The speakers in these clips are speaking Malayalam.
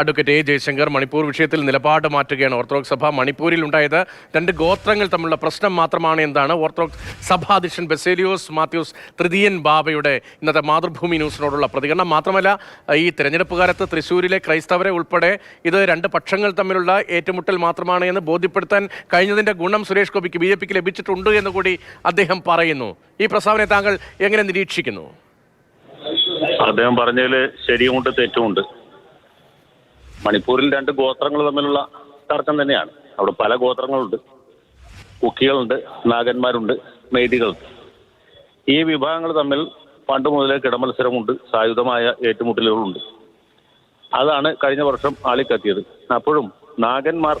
അഡ്വക്കേറ്റ് എ ജയശങ്കർ മണിപ്പൂർ വിഷയത്തിൽ നിലപാട് മാറ്റുകയാണ്. ഓർത്തഡോക്സ് സഭ മണിപ്പൂരിൽ ഉണ്ടായത് രണ്ട് ഗോത്രങ്ങൾ തമ്മിലുള്ള പ്രശ്നം മാത്രമാണ് എന്താണ്? ഓർത്തഡോക്സ് സഭാധ്യക്ഷൻ ബെസേലിയോസ് മാത്യൂസ് തൃതീയൻ ബാബയുടെ ഇന്നത്തെ മാതൃഭൂമി ന്യൂസിനോടുള്ള പ്രതികരണം. മാത്രമല്ല ഈ തെരഞ്ഞെടുപ്പ് കാലത്ത് തൃശ്ശൂരിലെ ക്രൈസ്തവരെ ഉൾപ്പെടെ ഇത് രണ്ട് പക്ഷങ്ങൾ തമ്മിലുള്ള ഏറ്റുമുട്ടൽ മാത്രമാണ് എന്ന് ബോധ്യപ്പെടുത്താൻ കഴിഞ്ഞതിന്റെ ഗുണം സുരേഷ് ഗോപിക്ക് ബി ജെ പിക്ക് ലഭിച്ചിട്ടുണ്ട് എന്ന് കൂടി അദ്ദേഹം പറയുന്നു. ഈ പ്രസ്താവനയെ താങ്കൾ എങ്ങനെ നിരീക്ഷിക്കുന്നു? അദ്ദേഹം പറഞ്ഞതിൽ ശരിയുമുണ്ട് തെറ്റുമുണ്ട് മണിപ്പൂരിൽ രണ്ട് ഗോത്രങ്ങൾ തമ്മിലുള്ള തർക്കം തന്നെയാണ്. അവിടെ പല ഗോത്രങ്ങളുണ്ട്. കുക്കികളുണ്ട് നാഗന്മാരുണ്ട് മെയ്തികളുണ്ട് ഈ വിഭാഗങ്ങൾ തമ്മിൽ പണ്ട് മുതലേ കിടമത്സരമുണ്ട് സായുധമായ ഏറ്റുമുട്ടലുകളുണ്ട്. അതാണ് കഴിഞ്ഞ വർഷം ആളിക്കത്തിയത്. അപ്പോഴും നാഗന്മാർ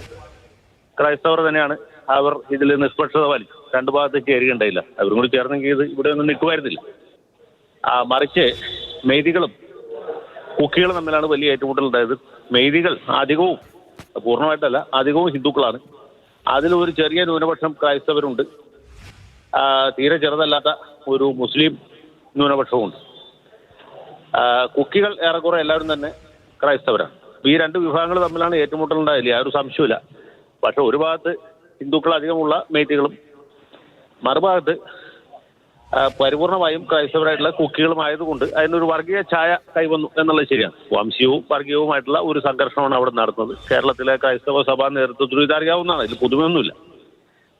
ക്രൈസ്തവർ തന്നെയാണ്. അവർ ഇതിൽ നിഷ്പക്ഷത പാലിച്ചു. രണ്ടു ഭാഗത്തേക്ക് ചേരുകയുണ്ടായില്ല. അവരും കൂടി ചേർന്നെങ്കിൽ ഇത് ഇവിടെ ഒന്നും നിൽക്കുമായിരുന്നില്ല. മറിച്ച് മെയ്തികളും കുക്കികളും തമ്മിലാണ് വലിയ ഏറ്റുമുട്ടൽ ഉണ്ടായത്. മെയ്തികൾ അധികവും പൂർണമായിട്ടല്ല അധികവും ഹിന്ദുക്കളാണ്. അതിൽ ഒരു ചെറിയ ന്യൂനപക്ഷം ക്രൈസ്തവരുണ്ട്. തീരെ ചെറുതല്ലാത്ത ഒരു മുസ്ലിം ന്യൂനപക്ഷവുമുണ്ട്. കുക്കികൾ ഏറെക്കുറെ എല്ലാവരും തന്നെ ക്രൈസ്തവരാണ്. ഈ രണ്ട് വിഭാഗങ്ങൾ തമ്മിലാണ് ഏറ്റുമുട്ടൽ ഉണ്ടായില്ല ഒരു സംശയമില്ല പക്ഷെ ഒരു ഭാഗത്ത് ഹിന്ദുക്കൾ അധികമുള്ള മെയ്തികളും മറുഭാഗത്ത് ആ, പരിപൂർണമായും ക്രൈസ്തവരായിട്ടുള്ള കുക്കികളും ആയതുകൊണ്ട് അതിനൊരു വർഗീയ ഛായ കൈവന്നു എന്നുള്ളത് ശരിയാണ്. വംശീയവും വർഗീയവുമായിട്ടുള്ള ഒരു സംഘർഷമാണ് അവിടെ നടന്നത്. കേരളത്തിലെ ക്രൈസ്തവ സഭാ നേതൃത്വത്തിൽ ഇതറിയാവുന്നതാണ് ഇതിൽ പുതുമയൊന്നുമില്ല.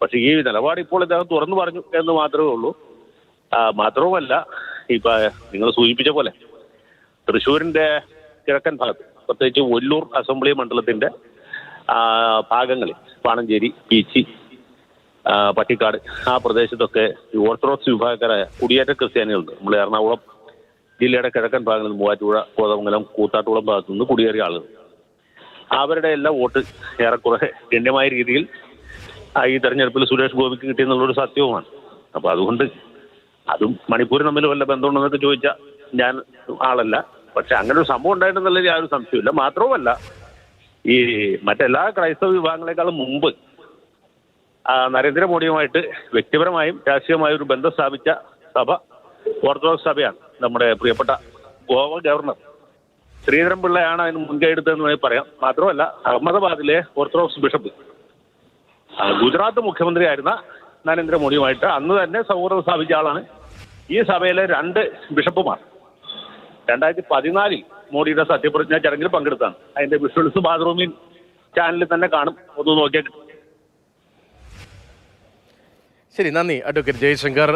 പക്ഷേ ഈ നിലപാട് ഇപ്പോൾ ഇദ്ദേഹം തുറന്നു പറഞ്ഞു എന്ന് മാത്രമേ ഉള്ളൂ. മാത്രവുമല്ല ഇപ്പൊ നിങ്ങൾ സൂചിപ്പിച്ച പോലെ തൃശ്ശൂരിന്റെ കിഴക്കൻ ഭാഗത്ത് പ്രത്യേകിച്ച് ഒല്ലൂർ അസംബ്ലി മണ്ഡലത്തിന്റെ ഭാഗങ്ങളിൽ പാണഞ്ചേരി പീച്ചി പട്ടിക്കാട് ആ പ്രദേശത്തൊക്കെ ഓർത്തഡോക്സ് വിഭാഗക്കാരായ കുടിയേറ്റ ക്രിസ്ത്യാനികളുണ്ട്. നമ്മൾ എറണാകുളം ജില്ലയുടെ കിഴക്കൻ ഭാഗങ്ങളിൽ മൂവാറ്റുപുഴ കോതമംഗലം കൂത്താട്ടുകുളം ഭാഗത്തു നിന്ന് കുടിയേറിയ ആളുകൾ. അവരുടെ എല്ലാം വോട്ട് ഏറെക്കുറെ ഗണ്യമായ രീതിയിൽ ഈ തെരഞ്ഞെടുപ്പിൽ സുരേഷ് ഗോപിക്ക് കിട്ടിയെന്നുള്ളൊരു സത്യവുമാണ്. അപ്പോൾ അതുകൊണ്ട് അതും മണിപ്പൂരും തമ്മിൽ വല്ല ബന്ധമുണ്ടെന്നൊക്കെ ചോദിച്ചാൽ ഞാൻ ആളല്ല. പക്ഷെ അങ്ങനെ ഒരു സംഭവം ഉണ്ടായിട്ടുണ്ടെന്നുള്ളതിൽ യാതൊരു സംശയമില്ല മാത്രവുമല്ല ഈ മറ്റെല്ലാ ക്രൈസ്തവ വിഭാഗങ്ങളെക്കാളും മുമ്പ് നരേന്ദ്രമോദിയുമായിട്ട് വ്യക്തിപരമായും രാഷ്ട്രീയമായും ഒരു ബന്ധം സ്ഥാപിച്ച സഭ ഓർത്തഡോക്സ് സഭയാണ്. നമ്മുടെ പ്രിയപ്പെട്ട ഗോവ ഗവർണർ. ശ്രീധരൻ പിള്ളയാണ് അതിന് മുൻകൈ എടുത്തതെന്ന് വേണമെങ്കിൽ പറയാം. മാത്രമല്ല അഹമ്മദാബാദിലെ ഓർത്തഡോക്സ് ബിഷപ്പ്. ഗുജറാത്ത് മുഖ്യമന്ത്രിയായിരുന്ന നരേന്ദ്രമോദിയുമായിട്ട് അന്ന് തന്നെ സൗഹൃദം സ്ഥാപിച്ച ആളാണ് ഈ സഭയിലെ രണ്ട് ബിഷപ്പുമാർ. രണ്ടായിരത്തി പതിനാലിൽ മോഡിയുടെ സത്യപ്രതിജ്ഞാ ചടങ്ങിൽ പങ്കെടുത്താണ്. അതിന്റെ വിഷ്വൽസ് ബാത്റൂമിൽ ചാനലിൽ തന്നെ കാണും. ഒന്ന് നോക്കിയാൽ. ശരി നന്ദി അഡ്വക്കേറ്റ് ജയശങ്കർ.